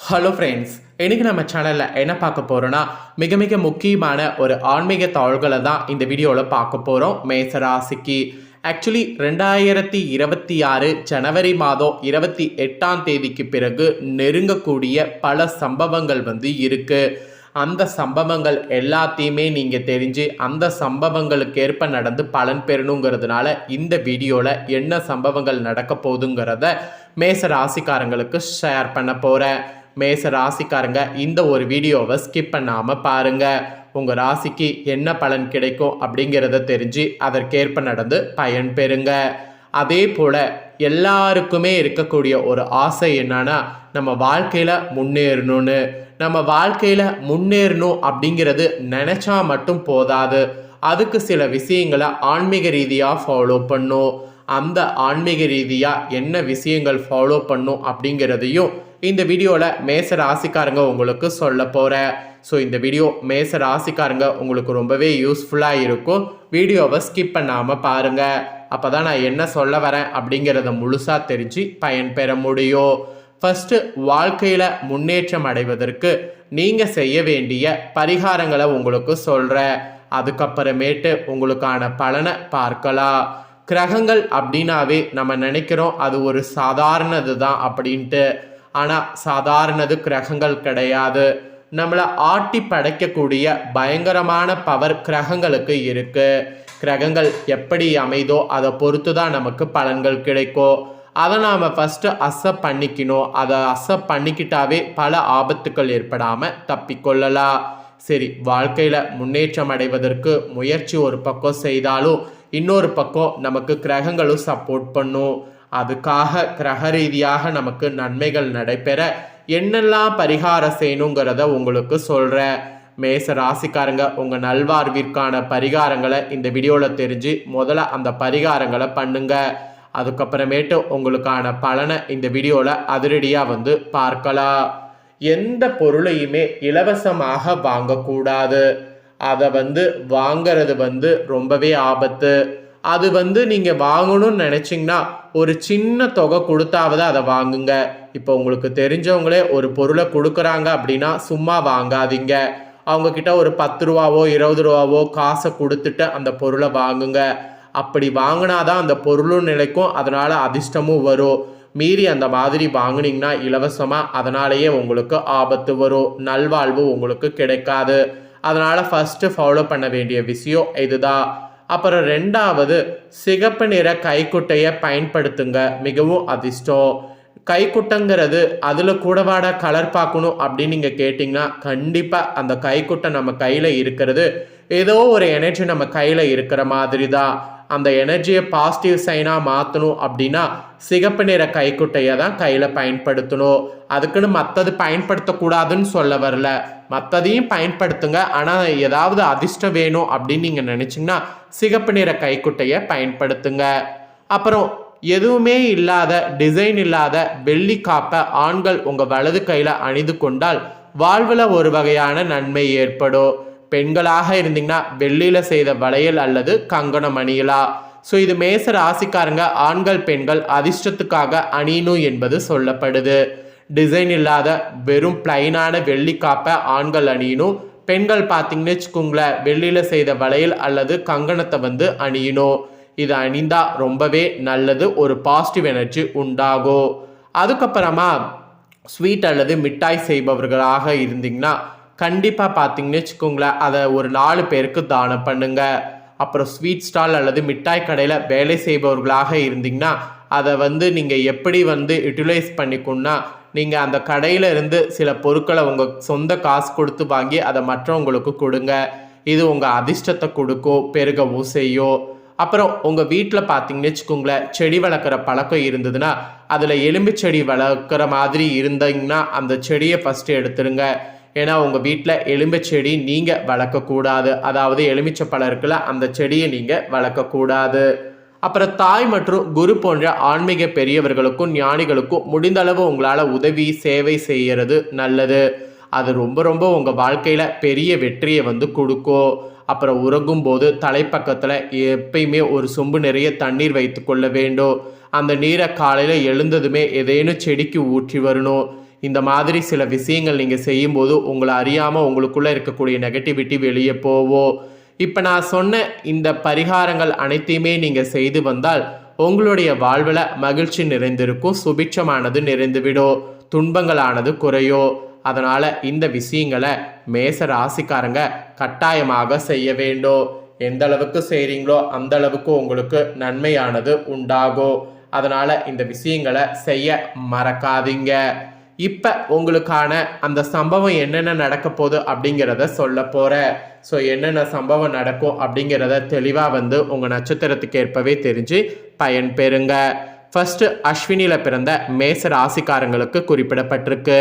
Hello friends இன்றைக்கி நம்ம சேனலில் என்ன பார்க்க போகிறோன்னா மிக மிக முக்கியமான ஒரு ஆன்மீக தாள்களை தான் இந்த வீடியோவில் பார்க்க போகிறோம் மேசராசிக்கு ஆக்சுவலி ரெண்டாயிரத்தி இருபத்தி ஆறு ஜனவரி மாதம் இருபத்தி எட்டாம் தேதிக்கு பிறகு நெருங்கக்கூடிய பல சம்பவங்கள் வந்து இருக்குது அந்த சம்பவங்கள் எல்லாத்தையுமே நீங்கள் தெரிஞ்சு அந்த சம்பவங்களுக்கு ஏற்ப நடந்து பலன் பெறணுங்கிறதுனால இந்த வீடியோவில் என்ன சம்பவங்கள் நடக்க போகுதுங்கிறத மேச ராசிக்காரங்களுக்கு ஷேர் பண்ண போகிறேன் மேச ராசிக்காரங்க இந்த ஒரு வீடியோவை ஸ்கிப் பண்ணாமல் பாருங்கள் உங்கள் ராசிக்கு என்ன பலன் கிடைக்கும் அப்படிங்கிறத தெரிஞ்சு அதற்கேற்ப நடந்து பயன் பெறுங்க. அதே போல் எல்லாருக்குமே இருக்கக்கூடிய ஒரு ஆசை என்னன்னா நம்ம வாழ்க்கையில் முன்னேறணும்னு. நம்ம வாழ்க்கையில் முன்னேறணும் அப்படிங்கிறது நினச்சா மட்டும் போதாது. அதுக்கு சில விஷயங்களை ஆன்மீக ரீதியாக ஃபாலோ பண்ணும். அந்த ஆன்மீக ரீதியாக என்ன விஷயங்கள் ஃபாலோ பண்ணும் அப்படிங்கிறதையும் இந்த வீடியோவில் மேச ராசிக்காரங்க உங்களுக்கு சொல்ல போகிறேன் ஸோ இந்த வீடியோ மேச ராசிக்காரங்க உங்களுக்கு ரொம்பவே யூஸ்ஃபுல்லாக இருக்கும். வீடியோவை ஸ்கிப் பண்ணாமல் பாருங்கள் அப்போ தான் நான் என்ன சொல்ல வரேன் அப்படிங்கிறத முழுசாக தெரிஞ்சு பயன் பெற முடியும். ஃபஸ்ட்டு வாழ்க்கையில் முன்னேற்றம் அடைவதற்கு நீங்கள் செய்ய வேண்டிய பரிகாரங்களை உங்களுக்கு சொல்கிறேன் அதுக்கப்புறமேட்டு உங்களுக்கான பலனை பார்க்கலாம். கிரகங்கள் அப்படின்னாவே நம்ம நினைக்கிறோம் அது ஒரு சாதாரணது தான் அப்படின்ட்டு. ஆனால் சாதாரணது கிரகங்கள் கிடையாது. நம்மளை ஆட்டி படைக்கக்கூடிய பயங்கரமான பவர் கிரகங்களுக்கு இருக்குது கிரகங்கள் எப்படி அமைதோ அதை பொறுத்து தான் நமக்கு பலன்கள் கிடைக்கும். அதை நாம் ஃபஸ்ட்டு அசப் பண்ணிக்கணும். அதை அசப் பண்ணிக்கிட்டாவே பல ஆபத்துக்கள் ஏற்படாமல் தப்பிக்கொள்ளலாம் சரி வாழ்க்கையில் முன்னேற்றம் அடைவதற்கு முயற்சி ஒரு பக்கம் செய்தாலும் இன்னொரு பக்கம் நமக்கு கிரகங்களும் சப்போர்ட் பண்ணும். அதுக்காக கிரக ரீதியாக நமக்கு நன்மைகள் நடைபெற என்னெல்லாம் பரிகாரம் செய்யணுங்கிறத உங்களுக்கு சொல்கிறேன் மேச ராசிக்காரங்க உங்கள் நல்வாழ்விற்கான பரிகாரங்களை இந்த வீடியோவில் தெரிஞ்சு முதல்ல அந்த பரிகாரங்களை பண்ணுங்க. அதுக்கப்புறமேட்டு உங்களுக்கான பலனை இந்த வீடியோவில் அதிரடியாக வந்து பார்க்கலாம். எந்த பொருளையுமே இலவசமாக வாங்கக்கூடாது. அதை வந்து வாங்கிறது வந்து ரொம்பவே ஆபத்து. அது வந்து நீங்கள் வாங்கணும்னு நினச்சிங்கன்னா ஒரு சின்ன தொகை கொடுத்தாவது அதை வாங்குங்க. இப்போ உங்களுக்கு தெரிஞ்சவங்களே ஒரு பொருளை கொடுக்குறாங்க அப்படின்னா சும்மா வாங்காதீங்க. அவங்கக்கிட்ட ஒரு பத்து ரூபாவோ இருபது ரூபாவோ காசை கொடுத்துட்டு அந்த பொருளை வாங்குங்க. அப்படி வாங்கினாதான் அந்த பொருளும் நிலைக்கும் அதனால் அதிர்ஷ்டமும் வரும். மீறி அந்த மாதிரி வாங்கினீங்கன்னா இலவசமாக அதனாலேயே உங்களுக்கு ஆபத்து வரும். நல்வாழ்வு உங்களுக்கு கிடைக்காது. அதனால் ஃபஸ்ட்டு ஃபாலோ பண்ண வேண்டிய விஷயம் இதுதான். அப்புறம் ரெண்டாவது சிகப்பு நிற கைக்குட்டையை பயன்படுத்துங்க. மிகவும் அதிர்ஷ்டம். கைக்குட்டைங்கிறது அதில் கூடவாட கலர் பார்க்கணும் அப்படின்னு நீங்கள் கேட்டிங்கன்னா கண்டிப்பாக அந்த கைக்குட்டை நம்ம கையில் இருக்கிறது ஏதோ ஒரு எனர்ஜி நம்ம கையில் இருக்கிற மாதிரி தான் அந்த எனர்ஜியை பாசிட்டிவ் சைனாக மாற்றணும் அப்படின்னா சிகப்பு நிற கைக்குட்டையை தான் கையில் பயன்படுத்தணும். அதுக்குன்னு மற்றது பயன்படுத்தக்கூடாதுன்னு சொல்ல வரல. மற்றதையும் பயன்படுத்துங்க. ஆனால் ஏதாவது அதிர்ஷ்டம் வேணும் அப்படின்னு நீங்கள் நினச்சிங்கன்னா சிகப்பு நிற கைக்குட்டையை பயன்படுத்துங்க. அப்புறம் எதுவுமே இல்லாத டிசைன் இல்லாத வெள்ளி காப்பை ஆண்கள் உங்கள் வலது கையில் அணிந்து கொண்டால் வாழ்வில் ஒரு வகையான நன்மை ஏற்படும். பெண்களாக இருந்தீங்கன்னா வெள்ளியில் செய்த வளையல் அல்லது கங்கணம் அணியலாம் ஸோ இது மேச ராசிக்காரங்க ஆண்கள் பெண்கள் அதிர்ஷ்டத்துக்காக அணியணும் என்பது சொல்லப்படுது. டிசைன் இல்லாத வெறும் பிளைனான வெள்ளி காப்பை ஆண்கள் அணியணும் பெண்கள் பார்த்தீங்கன்னு வச்சுக்கோங்களேன் வெள்ளியில் செய்த வளையல் அல்லது கங்கணத்தை வந்து அணியணும் இது அணிந்தா ரொம்பவே நல்லது ஒரு பாசிட்டிவ் எனர்ஜி உண்டாகும். அதுக்கப்புறமா ஸ்வீட் அல்லது மிட்டாய் செய்பவர்களாக இருந்தீங்கன்னா கண்டிப்பாக பார்த்தீங்கன்னு வச்சுக்கோங்களேன் அதை ஒரு நாலு பேருக்கு தானம் பண்ணுங்க. அப்புறம் ஸ்வீட் ஸ்டால் அல்லது மிட்டாய் கடையில் வேலை செய்பவர்களாக இருந்தீங்கன்னா அதை வந்து நீங்கள் எப்படி வந்து யூட்டிலைஸ் பண்ணிக்கணும்னா நீங்கள் அந்த கடையில் இருந்து சில பொருட்களை உங்கள் சொந்த காசு கொடுத்து வாங்கி அதை மற்றவங்களுக்கு கொடுங்க. இது உங்கள் அதிர்ஷ்டத்தை கொடுக்கும் பெருகவும் செய்யும் அப்புறம் உங்கள் வீட்டில் பார்த்தீங்கன்னு வச்சுக்கோங்களேன் செடி வளர்க்குற பழக்கம் இருந்ததுன்னா அதில் எலும்பு செடி வளர்க்குற மாதிரி இருந்தீங்கன்னா அந்த செடியை ஃபஸ்ட்டு எடுத்துருங்க. ஏன்னா உங்கள் வீட்டில் எலும்பச்செடி நீங்கள் வளர்க்கக்கூடாது. அதாவது எலுமிச்சை பழம் இருக்குல்ல அந்த செடியை நீங்கள் வளர்க்கக்கூடாது. அப்புறம் தாய் மற்றும் குரு போன்ற ஆன்மீக பெரியவர்களுக்கும் ஞானிகளுக்கும் முடிந்த அளவு உங்களால் உதவி சேவை செய்கிறது நல்லது. அது ரொம்ப ரொம்ப உங்கள் வாழ்க்கையில் பெரிய வெற்றியை வந்து கொடுக்கும். அப்புறம் உறங்கும் போது தலைப்பக்கத்தில் எப்பயுமே ஒரு சொம்பு நிறைய தண்ணீர் வைத்து கொள்ள வேண்டும். அந்த நீரை காலையில் எழுந்ததுமே ஏதேனும் செடிக்கு ஊற்றி வரணும். இந்த மாதிரி சில விஷயங்கள் நீங்கள் செய்யும்போது உங்களை அறியாமல் உங்களுக்குள்ளே இருக்கக்கூடிய நெகட்டிவிட்டி வெளியே போவோம் இப்போ நான் சொன்ன இந்த பரிகாரங்கள் அனைத்தையுமே நீங்கள் செய்து வந்தால் உங்களுடைய வாழ்வில் மகிழ்ச்சி நிறைந்திருக்கும் சுபிட்சமானது நிறைந்துவிடும் துன்பங்களானது குறையோ. அதனால் இந்த விஷயங்களை மேச ராசிக்காரங்க கட்டாயமாக செய்ய வேண்டும் எந்த அளவுக்கு செய்கிறீங்களோ அந்த அளவுக்கு உங்களுக்கு நன்மையானது உண்டாகும் அதனால் இந்த விஷயங்களை செய்ய மறக்காதீங்க. இப்போ உங்களுக்கான அந்த சம்பவம் என்னென்ன நடக்க போகுது அப்படிங்கிறத சொல்ல போகிறேன் ஸோ என்னென்ன சம்பவம் நடக்கும் அப்படிங்கிறத தெளிவாக வந்து உங்கள் நட்சத்திரத்துக்கு ஏற்பவே தெரிஞ்சு பயன் பெறுங்க. ஃபர்ஸ்ட் அஸ்வினியில் பிறந்த மேச ராசிக்காரங்களுக்கு குறிப்பிடப்பட்டிருக்கு.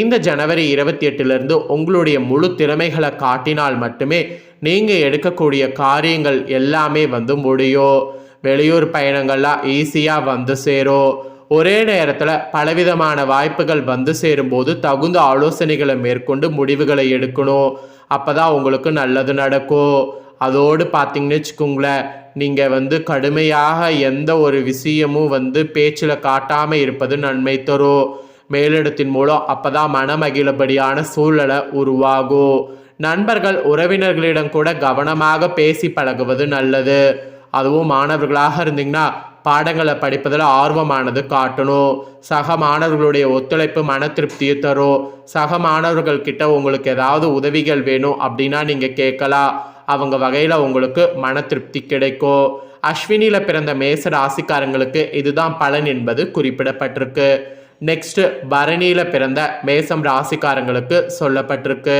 இந்த ஜனவரி இருபத்தி எட்டுலேருந்து உங்களுடைய முழு திறமைகளை காட்டினால் மட்டுமே நீங்கள் எடுக்கக்கூடிய காரியங்கள் எல்லாமே வந்து முடியும். வெளியூர் பயணங்கள்லாம் ஈஸியாக வந்து சேரும். ஒரே நேரத்தில் பலவிதமான வாய்ப்புகள் வந்து சேரும்போது தகுந்த ஆலோசனைகளை மேற்கொண்டு முடிவுகளை எடுக்கணும். அப்போ தான் உங்களுக்கு நல்லது நடக்கும். அதோடு பார்த்தீங்கன்னு வச்சுக்கோங்களேன் நீங்கள் வந்து கடுமையாக எந்த ஒரு விஷயமும் வந்து பேச்சில் காட்டாமல் இருப்பது நன்மை தரும். மேலிடத்தின் மூலம் அப்போ தான் மனமகிழபடியான சூழலை உருவாகும். நண்பர்கள் உறவினர்களிடம் கூட கவனமாக பேசி பழகுவது நல்லது. அதுவும் மாணவர்களாக இருந்தீங்கன்னா பாடங்களை படிப்பதில் ஆர்வமானது காட்டணும். சக மாணவர்களுடைய ஒத்துழைப்பு மன திருப்தியை தரும். சக மாணவர்கள் கிட்ட உங்களுக்கு ஏதாவது உதவிகள் வேணும் அப்படின்னா நீங்கள் கேட்கலாம். அவங்க வகையில் உங்களுக்கு மன திருப்தி கிடைக்கும். அஸ்வினியில் பிறந்த மேச ராசிக்காரங்களுக்கு இதுதான் பலன் என்பது குறிப்பிடப்பட்டிருக்கு. நெக்ஸ்ட் பரணியில் பிறந்த மேசம் ராசிக்காரங்களுக்கு சொல்லப்பட்டிருக்கு.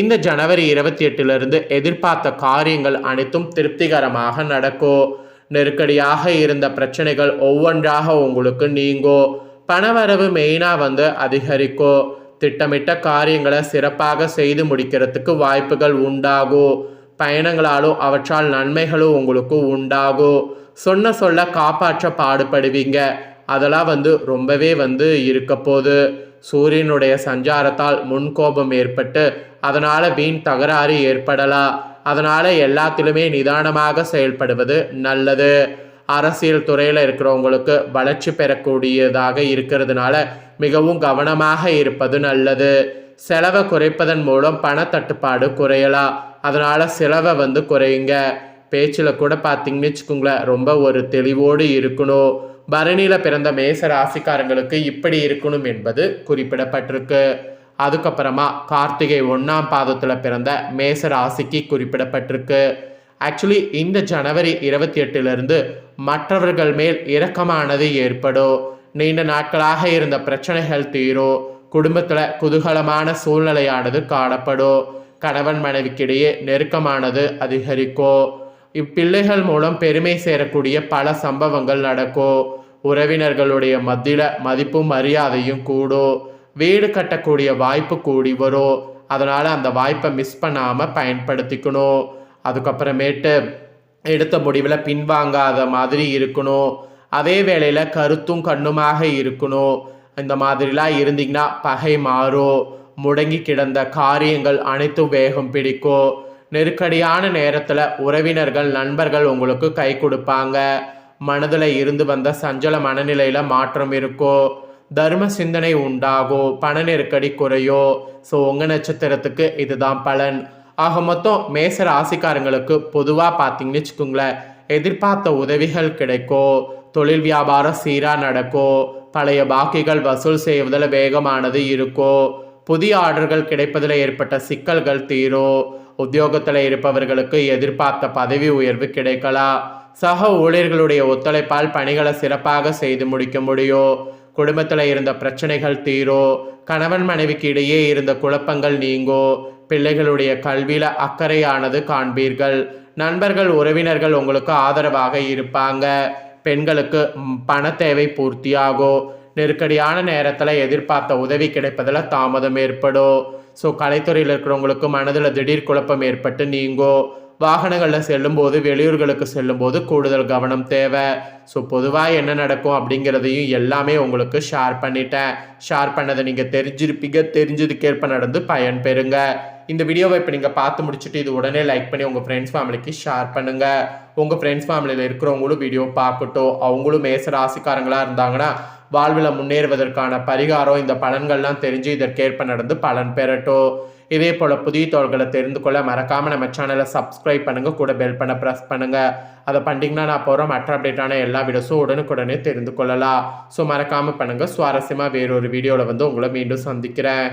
இந்த ஜனவரி இருபத்தி எட்டுலேருந்து எதிர்பார்த்த காரியங்கள் அனைத்தும் திருப்திகரமாக நடக்கும். நெருக்கடியாக இருந்த பிரச்சனைகள் ஒவ்வொன்றாக உங்களுக்கு நீங்கும் பணவரவு மெயினாக வந்து அதிகரிக்கும் திட்டமிட்ட காரியங்களை சிறப்பாக செய்து முடிக்கிறதுக்கு வாய்ப்புகள் உண்டாகும் பயணங்களாலும் அவற்றால் நன்மைகளும் உங்களுக்கு உண்டாகும் சொன்ன சொல்ல காப்பாற்ற பாடுபடுவீங்க. அதெல்லாம் வந்து ரொம்பவே வந்து இருக்க போது சூரியனுடைய சஞ்சாரத்தால் முன்கோபம் ஏற்பட்டு அதனால் வீண் தகராறு ஏற்படலாம் அதனால் எல்லாத்திலுமே நிதானமாக செயல்படுவது நல்லது. அரசியல் துறையில் இருக்கிறவங்களுக்கு வளர்ச்சி பெறக்கூடியதாக இருக்கிறதுனால மிகவும் கவனமாக இருப்பது நல்லது. செலவை குறைப்பதன் மூலம் பணத்தட்டுப்பாடு குறையலாம் அதனால் செலவை வந்து குறையுங்க. பேச்சில் கூட பார்த்தீங்கன்னு வச்சுக்கோங்களேன் ரொம்ப ஒரு தெளிவோடு இருக்கணும். பரணியில் பிறந்த மேச ராசிக்காரங்களுக்கு இப்படி இருக்கணும் என்பது குறிப்பிடப்பட்டிருக்கு. அதுக்கப்புறமா கார்த்திகை ஒன்றாம் பாதத்தில் பிறந்த மேச ராசிக்கு குறிப்பிடப்பட்டிருக்கு. ஆக்சுவலி இந்த ஜனவரி இருபத்தி எட்டிலிருந்து மற்றவர்கள் மேல் இரக்கமானது ஏற்படும். நீண்ட நாட்களாக இருந்த பிரச்சனைகள் தீரும். குடும்பத்தில் குதூகலமான சூழ்நிலையானது காணப்படும். கணவன் மனைவிக்கிடையே நெருக்கமானது அதிகரிக்கும். இப்பிள்ளைகள் மூலம் பெருமை சேரக்கூடிய பல சம்பவங்கள் நடக்கும். உறவினர்களுடைய மத்தியில் மதிப்பும் மரியாதையும் கூடும். வீடு கட்டக்கூடிய வாய்ப்பு கூடி வரும். அதனால் அந்த வாய்ப்பை மிஸ் பண்ணாமல் பயன்படுத்திக்கணும். அதுக்கப்புறமேட்டு எடுத்த முடிவில் பின்வாங்காத மாதிரி இருக்கணும். அதே வேளையில் கருத்தும் கண்ணுமாக இருக்கணும். இந்த மாதிரிலாம் இருந்தீங்கன்னா பகை மாறும். முடங்கி கிடந்த காரியங்கள் அனைத்தும் வேகம் பிடிக்கும். நெருக்கடியான நேரத்தில் உறவினர்கள் நண்பர்கள் உங்களுக்கு கை கொடுப்பாங்க. மனதில் இருந்து வந்த சஞ்சல மனநிலையில் மாற்றம் இருக்கும். தர்ம சிந்தனை உண்டாகும் பண நெருக்கடி குறையோ? ஸோ உங்கள் நட்சத்திரத்துக்கு இதுதான் பலன். ஆக மொத்தம் மேச ராசிக்காரங்களுக்கு பொதுவாக பார்த்தீங்கன்னு வச்சுக்கோங்களேன் எதிர்பார்த்த உதவிகள் கிடைக்கும் தொழில் வியாபாரம் சீராக நடக்கும் பழைய பாக்கிகள் வசூல் செய்வதில் வேகமானது இருக்கும் புதிய ஆர்டர்கள் கிடைப்பதில் ஏற்பட்ட சிக்கல்கள் தீரும் உத்தியோகத்தில் இருப்பவர்களுக்கு எதிர்பார்த்த பதவி உயர்வு கிடைக்கலாம் சக ஊழியர்களுடைய ஒத்துழைப்பால் பணிகளை சிறப்பாக செய்து முடிக்க முடியும் குடும்பத்தில் இருந்த பிரச்சனைகள் தீரோ கணவன் மனைவிக்கு இடையே இருந்த குழப்பங்கள் நீங்கோ பிள்ளைகளுடைய கல்வியில் அக்கறையானது காண்பீர்கள். நண்பர்கள் உறவினர்கள் உங்களுக்கு ஆதரவாக இருப்பாங்க. பெண்களுக்கு பண தேவை பூர்த்தியாகும் நெருக்கடியான நேரத்தில் எதிர்பார்த்த உதவி கிடைப்பதில் தாமதம் ஏற்படும். ஸோ கலைத்துறையில் இருக்கிறவங்களுக்கு மனதில் திடீர் குழப்பம் ஏற்பட்டு நீங்கோ வாகனங்களில் செல்லும்போது வெளியூர்களுக்கு செல்லும்போது கூடுதல் கவனம் தேவை. ஸோ பொதுவாக என்ன நடக்கும் அப்படிங்கிறதையும் எல்லாமே உங்களுக்கு ஷேர் பண்ணிட்டேன். ஷேர் பண்ணதை நீங்கள் தெரிஞ்சிருப்பீங்க. தெரிஞ்சதுக்கேற்ப நடந்து பயன் பெறுங்க. இந்த வீடியோவை இப்போ நீங்கள் பார்த்து முடிச்சுட்டு இது உடனே லைக் பண்ணி உங்கள் ஃப்ரெண்ட்ஸ் ஃபேமிலிக்கு ஷேர் பண்ணுங்கள் உங்கள் ஃப்ரெண்ட்ஸ் ஃபேமிலியில் இருக்கிறவங்களும் வீடியோ பார்க்கட்டும். அவங்களும் மேச ராசிக்காரங்களாக இருந்தாங்கன்னா வாழ்வில் முன்னேறுவதற்கான பரிகாரம் இந்த பலன்கள்லாம் தெரிஞ்சு இதற்கேற்ப நடந்து பலன் பெறட்டும் இதே போல் புதிய தோள்களை தெரிந்து கொள்ள மறக்காமல் நம்ம சேனலை சப்ஸ்கிரைப் பண்ணுங்கள் கூட பெல் பண்ண ப்ரெஸ் பண்ணுங்கள் அதை பண்ணிட்டீங்கன்னா நான் போகிறோம் மற்ற அப்டேட்டான எல்லா வீடியோஸும் உடனுக்குடனே தெரிந்து கொள்ளலாம். ஸோ மறக்காமல் பண்ணுங்கள் சுவாரஸ்யமாக வேறொரு வீடியோவில் வந்து உங்களை மீண்டும் சந்திக்கிறேன்.